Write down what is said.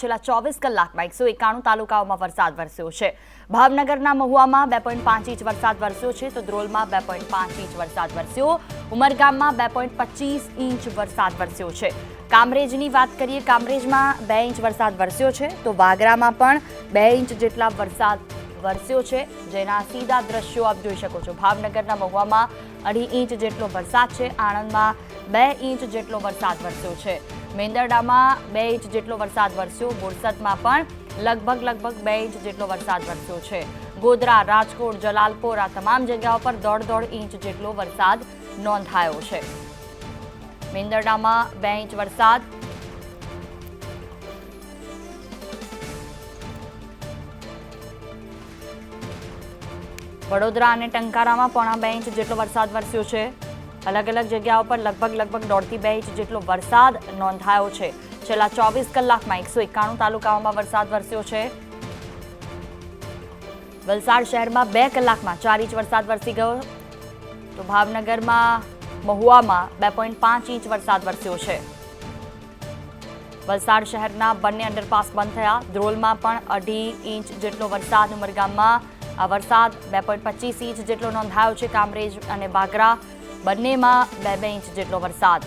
છેલ્લા ચોવીસ કલાકમાં એકસો એકાણું તાલુકાઓમાં વરસાદ વરસ્યો છે. ભાવનગરના મહુવામાં બે પોઈન્ટ પાંચ ઇંચ વરસાદ વરસ્યો છે તો ધ્રોલમાં બે પોઈન્ટ પાંચ ઇંચ વરસાદ વરસ્યો. ઉમરગામમાં બે પોઈન્ટ પચીસ ઇંચ વરસાદ વરસ્યો છે. કામરેજની વાત કરીએ, કામરેજમાં બે ઇંચ વરસાદ વરસ્યો છે તો વાગરામાં પણ બે ઇંચ જેટલા વરસાદ વરસ્યો છે. જેના સીધા દ્રશ્યો આપ જોઈ શકો છો. ભાવનગરના મહુવામાં અઢી ઇંચ જેટલો વરસાદ છે. આણંદમાં બે ઇંચ જેટલો વરસાદ વરસ્યો છે. મેંદરડામાં બે ઇંચ જેટલો વરસાદ વરસ્યો. બોરસદમાં પણ લગભગ લગભગ બે ઇંચ જેટલો વરસાદ વરસ્યો છે. ગોધરા, રાજકોટ, જલાલપોર આ તમામ જગ્યાઓ પર દોઢ દોઢ ઇંચ જેટલો વરસાદ નોંધાયો છે. મેંદરડામાં બે ઇંચ વરસાદ. વડોદરા અને ટંકારામાં પોણા બે ઇંચ જેટલો વરસાદ વરસ્યો છે. અલગ અલગ જગ્યાઓ પર લગભગ લગભગ દોઢથી બે ઇંચ જેટલો વરસાદ નોંધાયો છે. છેલ્લા ચોવીસ કલાકમાં એકસો એકાણું તાલુકાઓમાં વરસાદ વરસ્યો છે. વલસાડ શહેરમાં બે કલાકમાં ચાર ઇંચ વરસાદ વરસી ગયો. તો ભાવનગરમાં, મહુવામાં બે પોઈન્ટ પાંચ ઇંચ વરસાદ વરસ્યો છે. વલસાડ શહેરના બંને અંડરપાસ બંધ થયા. ધ્રોલમાં પણ અઢી ઇંચ જેટલો વરસાદ. ઉમરગામમાં આ વરસાદ બે પોઈન્ટ પચીસ ઇંચ જેટલો નોંધાયો છે. કામરેજ અને બાગરા બંનેમાં બે બે ઇંચ જેટલો વરસાદ.